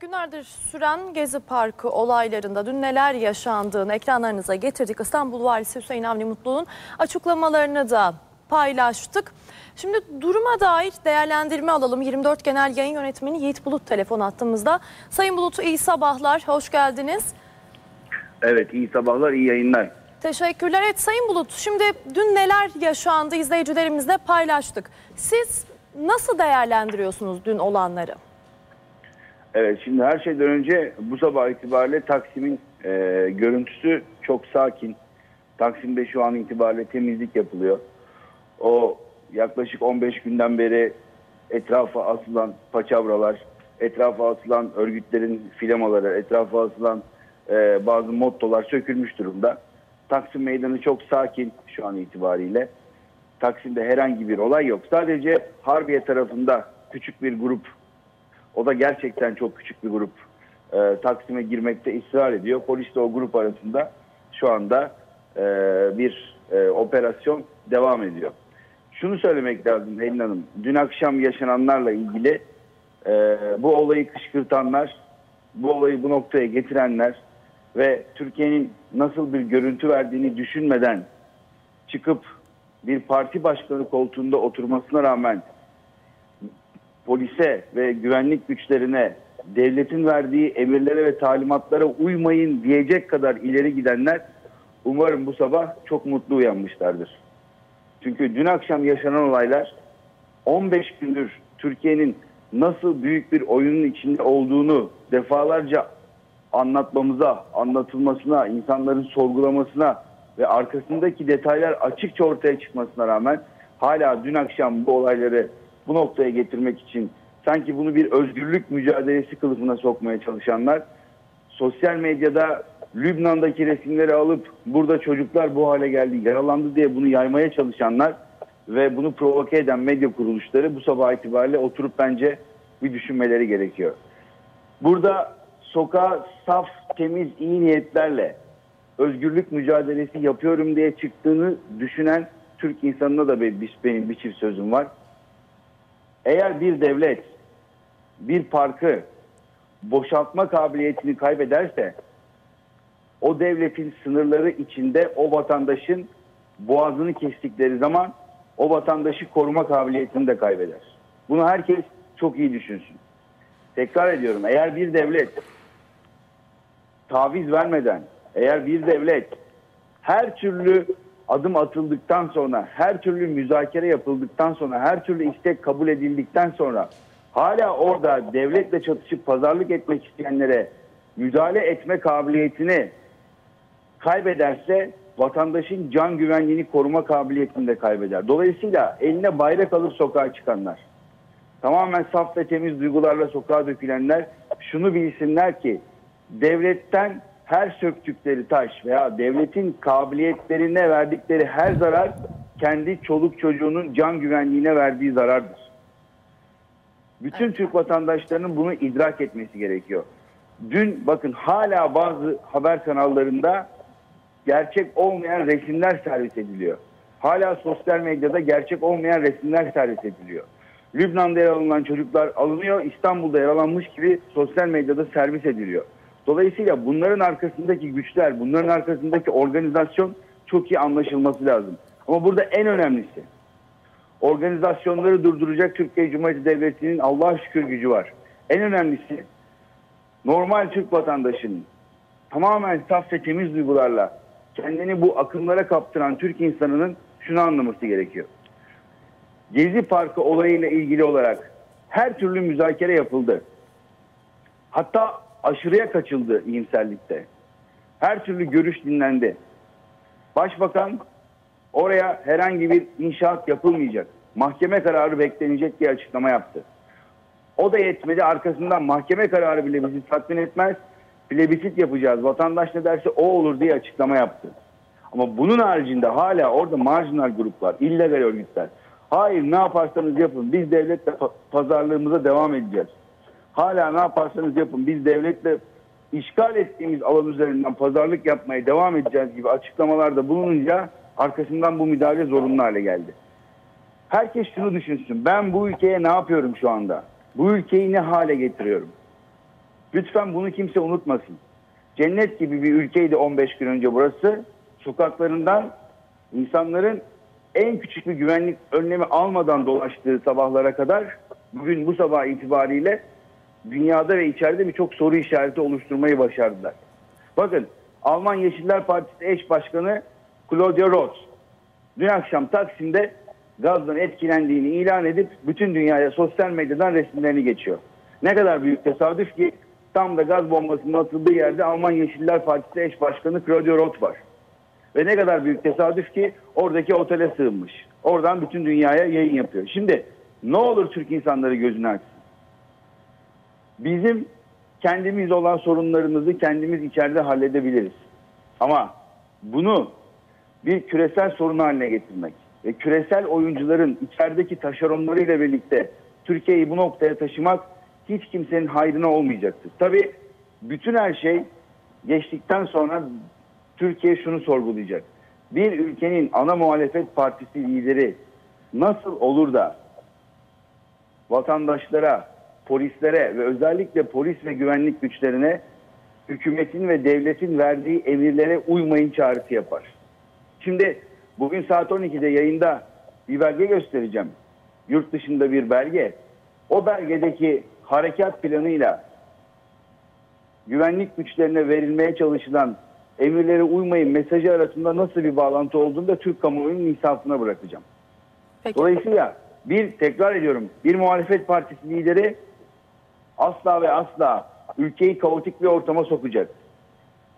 Günlerdir süren Gezi Parkı olaylarında dün neler yaşandığını ekranlarınıza getirdik. İstanbul Valisi Hüseyin Avni Mutlu'nun açıklamalarını da paylaştık. Şimdi duruma dair değerlendirme alalım. 24 Genel Yayın Yönetmeni Yiğit Bulut telefon attığımızda. Sayın Bulut iyi sabahlar, hoş geldiniz. Evet iyi sabahlar, iyi yayınlar. Teşekkürler. Evet Sayın Bulut, şimdi dün neler yaşandı izleyicilerimizle paylaştık. Siz nasıl değerlendiriyorsunuz dün olanları? Evet şimdi her şeyden önce bu sabah itibariyle Taksim'in e, görüntüsü çok sakin. Taksim'de şu an itibariyle temizlik yapılıyor. O yaklaşık 15 günden beri etrafa asılan paçavralar, etrafa asılan örgütlerin filamaları, etrafa asılan e, bazı mottolar sökülmüş durumda. Taksim Meydanı çok sakin şu an itibariyle. Taksim'de herhangi bir olay yok. Sadece Harbiye tarafında küçük bir grup, o da gerçekten çok küçük bir grup e, Taksim'e girmekte ısrar ediyor. Polis de o grup arasında şu anda e, bir e, operasyon devam ediyor. Şunu söylemek lazım Helin Hanım. Dün akşam yaşananlarla ilgili e, bu olayı kışkırtanlar, bu olayı bu noktaya getirenler ve Türkiye'nin nasıl bir görüntü verdiğini düşünmeden çıkıp bir parti başkanı koltuğunda oturmasına rağmen polise ve güvenlik güçlerine devletin verdiği emirlere ve talimatlara uymayın diyecek kadar ileri gidenler umarım bu sabah çok mutlu uyanmışlardır. Çünkü dün akşam yaşanan olaylar 15 gündür Türkiye'nin nasıl büyük bir oyunun içinde olduğunu defalarca anlatmamıza, anlatılmasına, insanların sorgulamasına ve arkasındaki detaylar açıkça ortaya çıkmasına rağmen hala dün akşam bu olayları bu noktaya getirmek için sanki bunu bir özgürlük mücadelesi kılıfına sokmaya çalışanlar sosyal medyada Lübnan'daki resimleri alıp burada çocuklar bu hale geldi, yaralandı diye bunu yaymaya çalışanlar ve bunu provoke eden medya kuruluşları bu sabah itibariyle oturup bence bir düşünmeleri gerekiyor. Burada sokağa saf, temiz, iyi niyetlerle özgürlük mücadelesi yapıyorum diye çıktığını düşünen Türk insanına da benim bir çift sözüm var. Eğer bir devlet bir parkı boşaltma kabiliyetini kaybederse o devletin sınırları içinde o vatandaşın boğazını kestikleri zaman o vatandaşı koruma kabiliyetini de kaybeder. Bunu herkes çok iyi düşünsün. Tekrar ediyorum eğer bir devlet taviz vermeden eğer bir devlet her türlü adım atıldıktan sonra, her türlü müzakere yapıldıktan sonra, her türlü istek kabul edildikten sonra hala orada devletle çatışıp pazarlık etmek isteyenlere müdahale etme kabiliyetini kaybederse vatandaşın can güvenliğini koruma kabiliyetini de kaybeder. Dolayısıyla eline bayrak alıp sokağa çıkanlar, tamamen saf ve temiz duygularla sokağa dökülenler şunu bilsinler ki devletten her söktükleri taş veya devletin kabiliyetlerine verdikleri her zarar kendi çoluk çocuğunun can güvenliğine verdiği zarardır. Bütün evet. Türk vatandaşlarının bunu idrak etmesi gerekiyor. Dün bakın hala bazı haber kanallarında gerçek olmayan resimler servis ediliyor. Hala sosyal medyada gerçek olmayan resimler servis ediliyor. Lübnan'da yer alınan çocuklar alınıyor, İstanbul'da yaralanmış gibi sosyal medyada servis ediliyor. Dolayısıyla bunların arkasındaki güçler, bunların arkasındaki organizasyon çok iyi anlaşılması lazım. Ama burada en önemlisi organizasyonları durduracak Türkiye Cumhuriyeti Devleti'nin Allah'a şükür gücü var. En önemlisi normal Türk vatandaşının tamamen saf ve temiz duygularla kendini bu akımlara kaptıran Türk insanının şunu anlaması gerekiyor. Gezi Parkı olayıyla ilgili olarak her türlü müzakere yapıldı. Hatta aşırıya kaçıldı iyimserlikte. Her türlü görüş dinlendi. Başbakan oraya herhangi bir inşaat yapılmayacak. Mahkeme kararı beklenecek diye açıklama yaptı. O da yetmedi. Arkasından mahkeme kararı bile bizi tatmin etmez. Plebisit yapacağız. Vatandaş ne derse o olur diye açıklama yaptı. Ama bunun haricinde hala orada marjinal gruplar, illegal örgütler. Hayır ne yaparsanız yapın. Biz devletle pazarlığımıza devam edeceğiz. Hala ne yaparsanız yapın biz devletle işgal ettiğimiz alan üzerinden pazarlık yapmaya devam edeceğiz gibi açıklamalarda bulununca arkasından bu müdahale zorunlu hale geldi. Herkes şunu düşünsün. Ben bu ülkeye ne yapıyorum şu anda? Bu ülkeyi ne hale getiriyorum? Lütfen bunu kimse unutmasın. Cennet gibi bir ülkeydi 15 gün önce burası. Sokaklarından insanların en küçük bir güvenlik önlemi almadan dolaştığı sabahlara kadar bugün bu sabah itibariyle dünyada ve içeride birçok soru işareti oluşturmayı başardılar. Bakın Alman Yeşiller Partisi eş başkanı Claudia Roth dün akşam Taksim'de gazdan etkilendiğini ilan edip bütün dünyaya sosyal medyadan resimlerini geçiyor. Ne kadar büyük tesadüf ki tam da gaz bombasının atıldığı yerde Alman Yeşiller Partisi eş başkanı Claudia Roth var. Ve ne kadar büyük tesadüf ki oradaki otele sığınmış. Oradan bütün dünyaya yayın yapıyor. Şimdi ne olur Türk insanları gözünü açsın. Bizim kendimiz olan sorunlarımızı kendimiz içeride halledebiliriz. Ama bunu bir küresel sorun haline getirmek ve küresel oyuncuların içerideki taşeronlarıyla birlikte Türkiye'yi bu noktaya taşımak hiç kimsenin hayrına olmayacaktır. Tabii bütün her şey geçtikten sonra Türkiye şunu sorgulayacak. Bir ülkenin ana muhalefet partisi lideri nasıl olur da vatandaşlara, polislere ve özellikle polis ve güvenlik güçlerine hükümetin ve devletin verdiği emirlere uymayın çağrısı yapar. Şimdi bugün saat 12'de yayında bir belge göstereceğim. Yurt dışında bir belge. O belgedeki harekat planıyla güvenlik güçlerine verilmeye çalışılan emirlere uymayın mesajı arasında nasıl bir bağlantı olduğunu da Türk kamuoyunun insafına bırakacağım. Peki. Dolayısıyla bir tekrar ediyorum bir muhalefet partisi lideri asla ve asla ülkeyi kaotik bir ortama sokacak.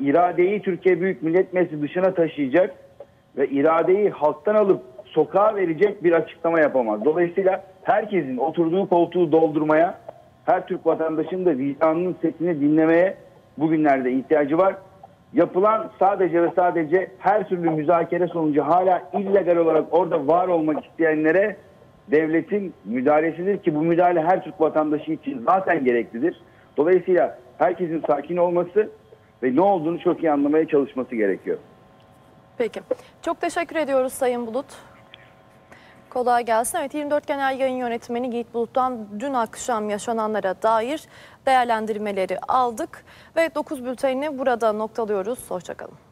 İradeyi Türkiye Büyük Millet Meclisi dışına taşıyacak ve iradeyi halktan alıp sokağa verecek bir açıklama yapamaz. Dolayısıyla herkesin oturduğu koltuğu doldurmaya, her Türk vatandaşının da vicdanının sesini dinlemeye bugünlerde ihtiyacı var. Yapılan sadece ve sadece her türlü müzakere sonucu hala illegal olarak orada var olmak isteyenlere devletin müdahalesidir ki bu müdahale her Türk vatandaşı için zaten gereklidir. Dolayısıyla herkesin sakin olması ve ne olduğunu çok iyi anlamaya çalışması gerekiyor. Peki. Çok teşekkür ediyoruz Sayın Bulut. Kolay gelsin. Evet 24 Genel Yayın Yönetmeni Yiğit Bulut'tan dün akşam yaşananlara dair değerlendirmeleri aldık ve 9 bültenini burada noktalıyoruz. Hoşçakalın.